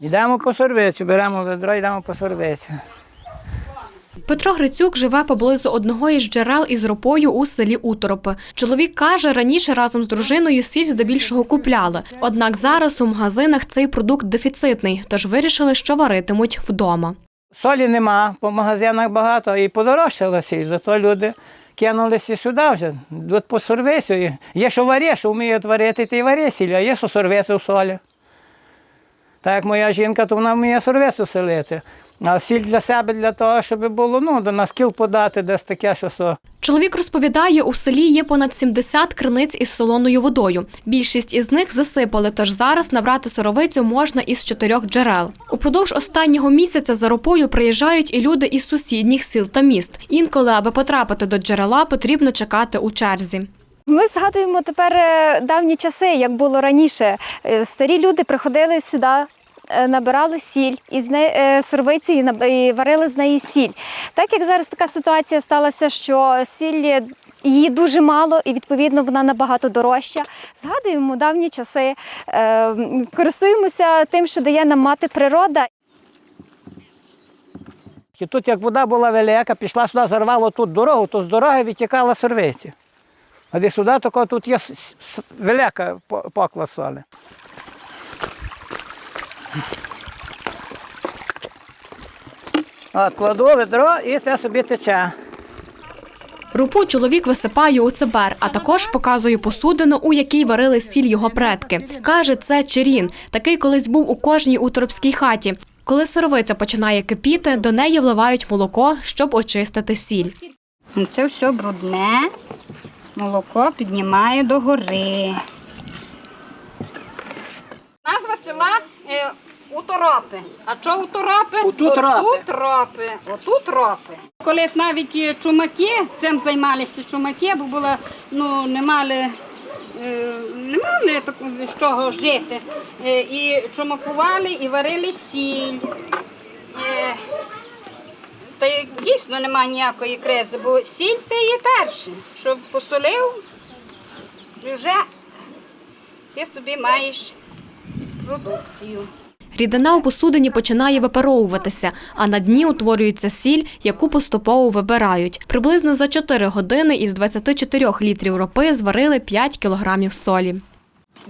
Йдемо по сорвицю, беремо ведро, йдемо по сорвицю. Петро Грицюк живе поблизу одного із джерел із ропою у селі Уторопи. Чоловік каже, раніше разом з дружиною сіль здебільшого купляли. Однак зараз у магазинах цей продукт дефіцитний, тож вирішили, що варитимуть вдома. Солі нема, по магазинах багато і подорожчало сіль, зато люди кинулися сюди вже, по сорвицю. Є, що варє, що вміють варити, ти й варє сіль, а є, що сорвицю в солі. Так як моя жінка, то вона вміє сорвицю селити. А сіль для себе, для того, щоб було, ну, до на скіл подати, десь таке, що со. Чоловік розповідає, у селі є понад 70 криниць із солоною водою. Більшість із них засипали, тож зараз набрати сировицю можна із чотирьох джерел. Упродовж останнього місяця за ропою приїжджають і люди із сусідніх сіл та міст. Інколи, аби потрапити до джерела, потрібно чекати у черзі. Ми згадуємо тепер е, давні часи, як було раніше. Е, Старі люди приходили сюди. Е, Набирали сіль із не е, сорвиці і варили з неї сіль. Так як зараз така ситуація сталася, що сіль е, її дуже мало, і відповідно вона набагато дорожча. Згадуємо давні часи, користуємося тим, що дає нам мати природа. І тут, як вода була велика, пішла сюди, зарвало тут дорогу, то з дороги відтікала сорвиці. А де сюди, тако тут є велика по- поклад солі. От, кладу ведро і це собі тече. Рупу чоловік висипає у цибер, а також показує посудину, у якій варили сіль його предки. Каже, це черін. Такий колись був у кожній уторопській хаті. Коли сировиця починає кипіти, до неї вливають молоко, щоб очистити сіль. Це все брудне. Молоко піднімає до е, Уторопи. А що? Отут ропи. Отут ропи. Отут ропи. Колись навіть чумаки цим займалися чумаки, бо було, ну, не мали. е, Не мали з чого жити. Е, І чумакували, і варили сіль. Е, Та й дійсно немає ніякої кризи, бо сіль це є перше, щоб посолив, і вже ти собі маєш продукцію. Рідина у посудині починає випаровуватися, а на дні утворюється сіль, яку поступово вибирають. Приблизно за 4 години із 24 літрів ропи зварили 5 кілограмів солі.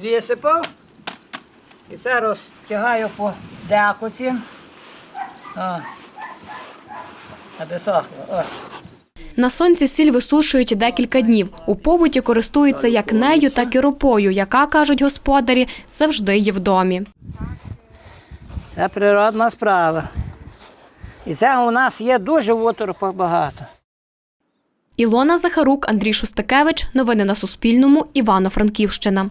Висипав. І це розтягаю по декоці. Сохло. На сонці сіль висушують декілька днів. У побуті користуються як нею, так і ропою, яка, кажуть господарі, завжди є в домі. Це природна справа. І це у нас є дуже в оторопах багато. Ілона Захарук, Андрій Шустакевич. Новини на Суспільному. Івано-Франківщина.